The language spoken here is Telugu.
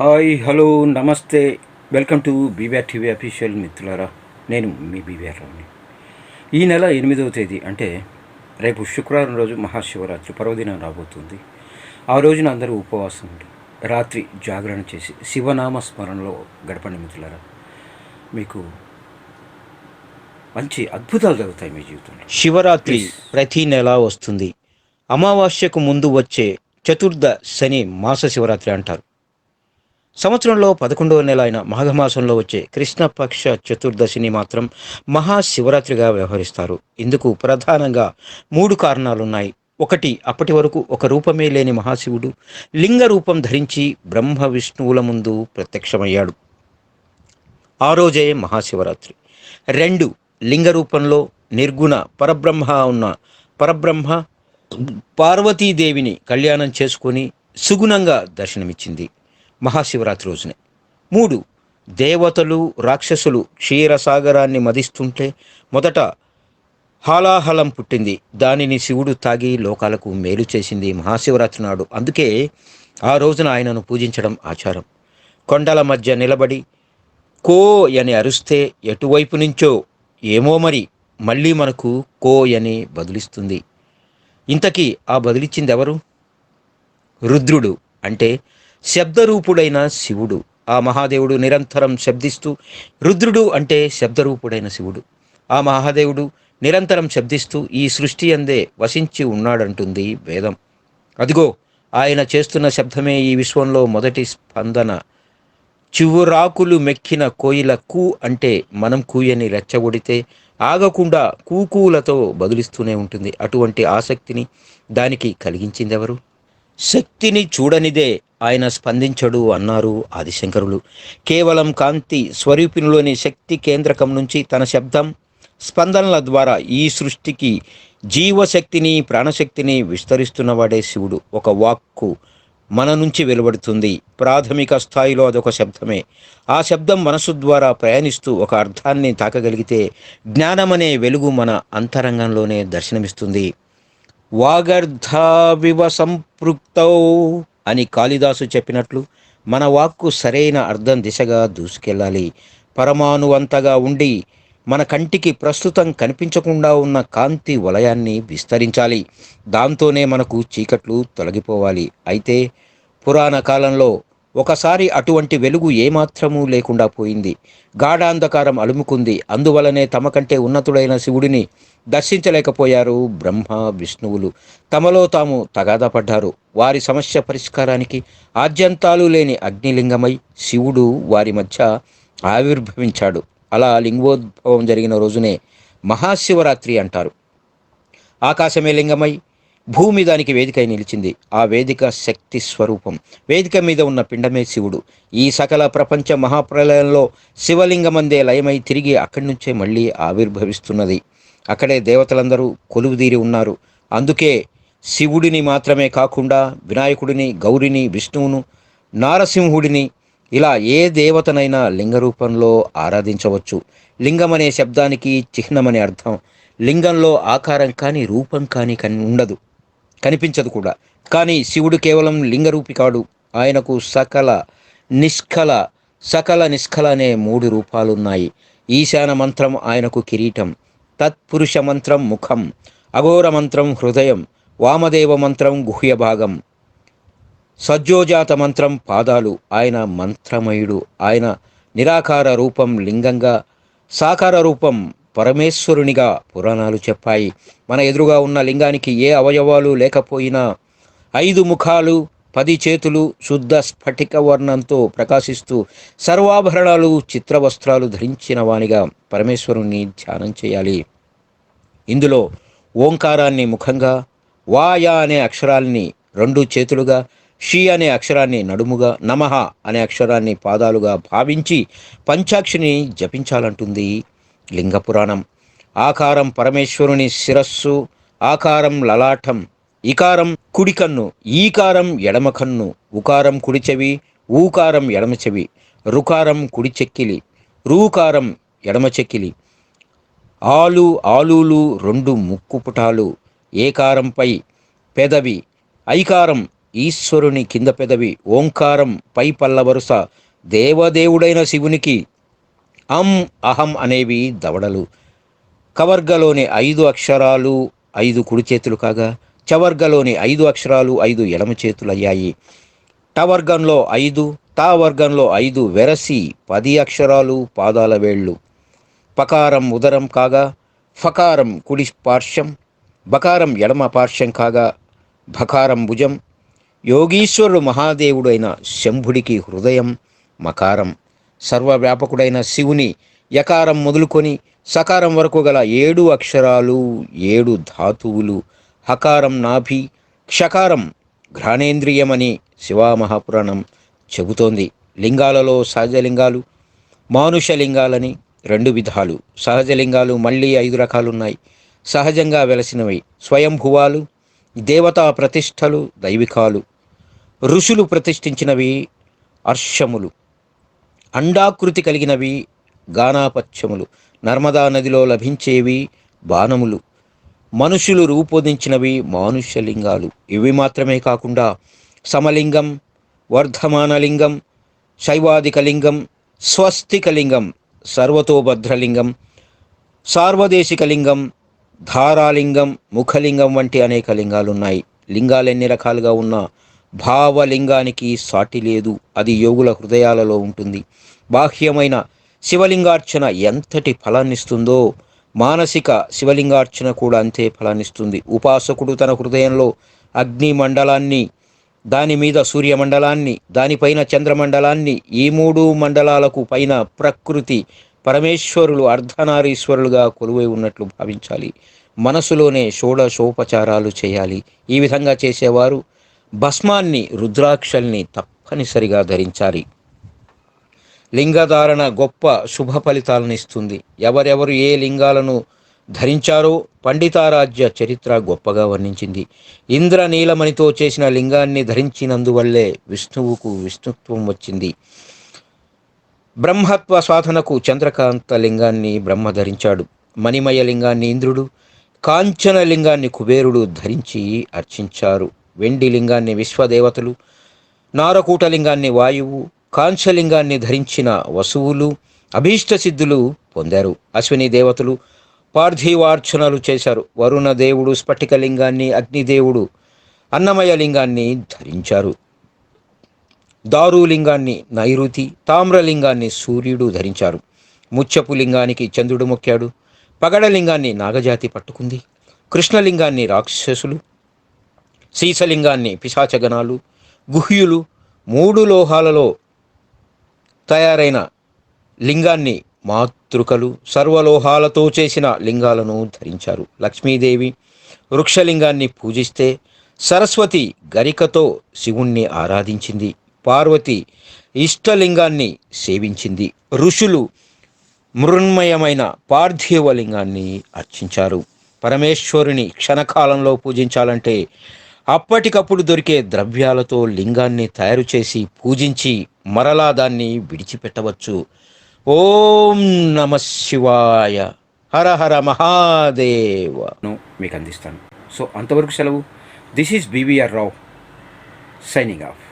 హాయ్ హలో నమస్తే. Welcome to BBR TV official మిత్రులారా. నేను మీ బీబీఆర్ రావుని ఈ నెల ఎనిమిదవ తేదీ అంటే రేపు శుక్రవారం రోజు మహాశివరాత్రి పర్వదినం రాబోతుంది. ఆ రోజున అందరూ ఉపవాసం ఉండి రాత్రి జాగరణ చేసి శివనామ స్మరణలో గడపండి మిత్రులారా. మీకు మంచి అద్భుతాలు జరుగుతాయి మీ జీవితంలో. శివరాత్రి ప్రతి నెల వస్తుంది. అమావాస్యకు ముందు వచ్చే చతుర్థ శని మాస శివరాత్రి అంటారు. సంవత్సరంలో పదకొండవ నెల అయిన మాఘమాసంలో వచ్చే కృష్ణపక్ష చతుర్దశిని మాత్రం మహాశివరాత్రిగా వ్యవహరిస్తారు. ఇందుకు ప్రధానంగా మూడు కారణాలున్నాయి. ఒకటి అప్పటి వరకు ఒక రూపమే లేని మహాశివుడు లింగ రూపం ధరించి బ్రహ్మ విష్ణువుల ముందు ప్రత్యక్షమయ్యాడు. ఆ రోజే మహాశివరాత్రి. రెండు లింగ రూపంలో నిర్గుణ పరబ్రహ్మ ఉన్న పరబ్రహ్మ పార్వతీదేవిని కళ్యాణం చేసుకొని సుగుణంగా దర్శనమిచ్చింది. మహాశివరాత్రి రోజునే. మూడు దేవతలు రాక్షసులు క్షీరసాగరాన్ని మదిస్తుంటే మొదట హాలాహలం పుట్టింది. దానిని శివుడు తాగి లోకాలకు మేలు చేసింది మహాశివరాత్రి నాడు. అందుకే ఆ రోజున ఆయనను పూజించడం ఆచారం. కొండల మధ్య నిలబడి కో అని అరుస్తే ఎటువైపు నుంచో ఏమో మరి మళ్ళీ మనకు కో అని బదులిస్తుంది. ఇంతకీ ఆ బదిలిచ్చింది ఎవరు రుద్రుడు. అంటే శబ్దరూపుడైన శివుడు. ఆ మహాదేవుడు నిరంతరం శబ్దిస్తూ రుద్రుడు అంటే శబ్దరూపుడైన శివుడు. ఆ మహాదేవుడు నిరంతరం శబ్దిస్తూ ఈ సృష్టి అందే వసించి ఉన్నాడంటుంది వేదం. అదిగో ఆయన చేస్తున్న శబ్దమే ఈ విశ్వంలో మొదటి స్పందన. చివురాకులు మెక్కిన కోయిల కూ అంటే మనం కూయని రెచ్చగొడితే ఆగకుండా కూకూలతో బదులిస్తూనే ఉంటుంది. అటువంటి ఆసక్తిని దానికి కలిగించిందెవరు? శక్తిని చూడనిదే ఆయన స్పందించడు అన్నారు ఆదిశంకరులు. కేవలం కాంతి స్వరూపిణిలోని శక్తి కేంద్రకం నుంచి తన శబ్దం స్పందనల ద్వారా ఈ సృష్టికి జీవశక్తిని ప్రాణశక్తిని విస్తరిస్తున్నవాడే శివుడు. ఒక వాక్కు మన నుంచి వెలువడుతుంది. ప్రాథమిక స్థాయిలో అదొక శబ్దమే. ఆ శబ్దం మనసు ద్వారా ప్రయాణిస్తూ ఒక అర్థాన్ని తాకగలిగితే జ్ఞానమనే వెలుగు మన అంతరంగంలోనే దర్శనమిస్తుంది. వాగర్ధావివ సంపృక్తౌ అని కాళిదాసు చెప్పినట్లు మన వాక్కు సరైన అర్థం దిశగా దూసుకెళ్ళాలి. పరమాణువంతగా ఉండి మన కంటికి ప్రస్తుతం కనిపించకుండా ఉన్న కాంతి వలయాన్ని విస్తరించాలి. దాంతోనే మనకు చీకట్లు తొలగిపోవాలి. అయితే పురాణ కాలంలో ఒకసారి అటువంటి వెలుగు ఏమాత్రమూ లేకుండా పోయింది. గాఢాంధకారం అలుముకుంది. అందువలనే తమ కంటే ఉన్నతుడైన శివుడిని దర్శించలేకపోయారు బ్రహ్మ విష్ణువులు. తమలో తాము తగాదపడ్డారు. వారి సమస్య పరిష్కారానికి ఆద్యంతాలు లేని అగ్నిలింగమై శివుడు వారి మధ్య ఆవిర్భవించాడు. అలా లింగోద్భవం జరిగిన రోజునే మహాశివరాత్రి అంటారు. ఆకాశమే లింగమై భూమి దానికి వేదికై నిలిచింది. ఆ వేదిక శక్తి స్వరూపం. వేదిక మీద ఉన్న పిండమే శివుడు. ఈ సకల ప్రపంచ మహాప్రలయంలో శివలింగమందే లయమై తిరిగి అక్కడి నుంచే మళ్ళీ ఆవిర్భవిస్తున్నది. అక్కడే దేవతలందరూ కొలువుదీరి ఉన్నారు. అందుకే శివుడిని మాత్రమే కాకుండా వినాయకుడిని గౌరిని విష్ణువును నారసింహుడిని ఇలా ఏ దేవతనైనా లింగ రూపంలో ఆరాధించవచ్చు. లింగం అనే శబ్దానికి చిహ్నమనే అర్థం. లింగంలో ఆకారం కానీ రూపం కానీ కని ఉండదు. కనిపించదు కూడా. కానీ శివుడు కేవలం లింగరూపి కాడు. ఆయనకు సకల నిష్కల సకల నిష్కల అనే మూడు రూపాలున్నాయి. ఈశాన మంత్రం ఆయనకు కిరీటం. తత్పురుష మంత్రం ముఖం. అఘోర మంత్రం హృదయం. వామదేవ మంత్రం గుహ్య భాగం. సజ్జోజాత మంత్రం పాదాలు. ఆయన మంత్రమయుడు. ఆయన నిరాకార రూపం లింగంగా సాకార రూపం పరమేశ్వరునిగా పురాణాలు చెప్పాయి. మన ఎదురుగా ఉన్న లింగానికి ఏ అవయవాలు లేకపోయినా ఐదు ముఖాలు పది చేతులు శుద్ధ స్ఫటిక వర్ణంతో ప్రకాశిస్తూ సర్వాభరణాలు చిత్రవస్త్రాలు ధరించిన వానిగా పరమేశ్వరుణ్ణి ధ్యానం చేయాలి. ఇందులో ఓంకారాన్ని ముఖంగా వాయా అనే అక్షరాల్ని రెండు చేతులుగా షీ అనే అక్షరాన్ని నడుముగా నమః అనే అక్షరాన్ని పాదాలుగా భావించి పంచాక్షిని జపించాలంటుంది. లింగ పురాణం ఆకారం పరమేశ్వరుని శిరస్సు ఆకారం లలాటం ఇకారం కుడి కన్ను ఈకారం ఎడమ కన్ను ఉకారం కుడి చెవి ఊకారం ఎడమ చెవి రుకారం కుడి చెక్కిలి రూకారం ఎడమ చెక్కిలి ఆలు ఆలులు రెండు ముక్కు పుటాలు ఏకారంపై పెదవి ఐకారం ఈశ్వరుని కింద పెదవి ఓంకారం పై పల్ల వరుస దేవదేవుడైన శివునికి అం అహం అనేవి దవడలు. కవర్గలోని ఐదు అక్షరాలు ఐదు కుడి చేతులు కాగా చవర్గలోని ఐదు అక్షరాలు ఐదు ఎడమ చేతులు అయ్యాయి. టవర్గంలో ఐదు తా వర్గంలో ఐదు వెరసి పది అక్షరాలు పాదాల వేళ్ళు. పకారం ఉదరం కాగా ఫకారం కుడి పార్శ్వం బకారం ఎడమ పార్శ్వం కాగా భకారం భుజం. యోగీశ్వరుడు మహాదేవుడైన శంభుడికి హృదయం మకారం. సర్వవ్యాపకుడైన శివుని యకారం మొదలుకొని సకారం వరకు గల ఏడు అక్షరాలు ఏడు ధాతువులు హకారం నాభి క్షకారం ఘ్రాణేంద్రియమని శివామహాపురాణం చెబుతోంది. లింగాలలో సహజలింగాలు మానుషలింగాలని రెండు విధాలు. సహజలింగాలు మళ్ళీ ఐదు రకాలున్నాయి. సహజంగా వెలసినవి స్వయంభువాలు దేవతా ప్రతిష్టలు దైవికాలు. ఋషులు ప్రతిష్ఠించినవి అర్షములు. అండాకృతి కలిగినవి గానాపత్యములు నర్మదా నదిలో లభించేవి బాణములు. మనుషులు రూపొందించినవి మానుష్యలింగాలు. ఇవి మాత్రమే కాకుండా సమలింగం వర్ధమానలింగం శైవాదికలింగం స్వస్తికలింగం సర్వతోభద్రలింగం సార్వదేశికలింగం ధారాలింగం ముఖలింగం వంటి అనేక లింగాలున్నాయి. లింగాలు ఎన్ని రకాలుగా ఉన్నా భావలింగానికి సాటి లేదు. అది యోగుల హృదయాలలో ఉంటుంది. బాహ్యమైన శివలింగార్చన ఎంతటి ఫలాన్నిస్తుందో మానసిక శివలింగార్చన కూడా అంతే ఫలాన్నిస్తుంది. ఉపాసకుడు తన హృదయంలో అగ్ని మండలాన్ని దాని మీద సూర్యమండలాన్ని దానిపైన చంద్రమండలాన్ని ఈ మూడు మండలాలకు పైన ప్రకృతి పరమేశ్వరులు అర్ధనారీశ్వరులుగా కొలువై ఉన్నట్లు భావించాలి. మనసులోనే షోడశోపచారాలు చేయాలి. ఈ విధంగా చేసేవారు భస్మాన్ని రుద్రాక్షల్ని తప్పనిసరిగా ధరించాలి. లింగధారణ గొప్ప శుభ ఫలితాలను ఇస్తుంది. ఎవరెవరు ఏ లింగాలను ధరించారో పండితారాజ్య చరిత్ర గొప్పగా వర్ణించింది. ఇంద్ర నీలమణితో చేసిన లింగాన్ని ధరించినందువల్లే విష్ణువుకు విష్ణుత్వం వచ్చింది. బ్రహ్మత్వ సాధనకు చంద్రకాంత లింగాన్ని బ్రహ్మ ధరించాడు. మణిమయ లింగాన్ని ఇంద్రుడు కాంచన లింగాన్ని కుబేరుడు ధరించి అర్చించారు. వెండి లింగాన్ని విశ్వదేవతలు నారకూట లింగాన్ని వాయువు కాంచలింగాన్ని ధరించిన వసువులు అభీష్ట సిద్ధులు పొందారు. అశ్విని దేవతలు పార్థివార్చనలు చేశారు. వరుణ దేవుడు స్ఫటికలింగాన్ని అగ్నిదేవుడు అన్నమయ లింగాన్ని ధరించారు. దారులింగాన్ని నైరుతి తామ్రలింగాన్ని సూర్యుడు ధరించారు. ముచ్చపు లింగానికి చంద్రుడు మొక్కాడు. పగడలింగాన్ని నాగజాతి పట్టుకుంది. కృష్ణలింగాన్ని రాక్షసులు శీసలింగాన్ని పిశాచగణాలు గుహ్యులు మూడు లోహాలలో తయారైన లింగాన్ని మాతృకలు సర్వలోహాలతో చేసిన లింగాలను ధరించారు. లక్ష్మీదేవి వృక్షలింగాన్ని పూజిస్తే సరస్వతి గరికతో శివుణ్ణి ఆరాధించింది. పార్వతి ఇష్టలింగాన్ని సేవించింది. ఋషులు మృణ్మయమైన పార్థివలింగాన్ని అర్చించారు. పరమేశ్వరుని క్షణకాలంలో పూజించాలంటే అప్పటికప్పుడు దొరికే ద్రవ్యాలతో లింగాన్ని తయారు చేసి పూజించి మరలా దాన్ని విడిచిపెట్టవచ్చు. ఓం నమ శివాయ. హర హర మహాదేవను మీకు అందిస్తాను. సో అంతవరకు సెలవు. This is BVR Rao signing off.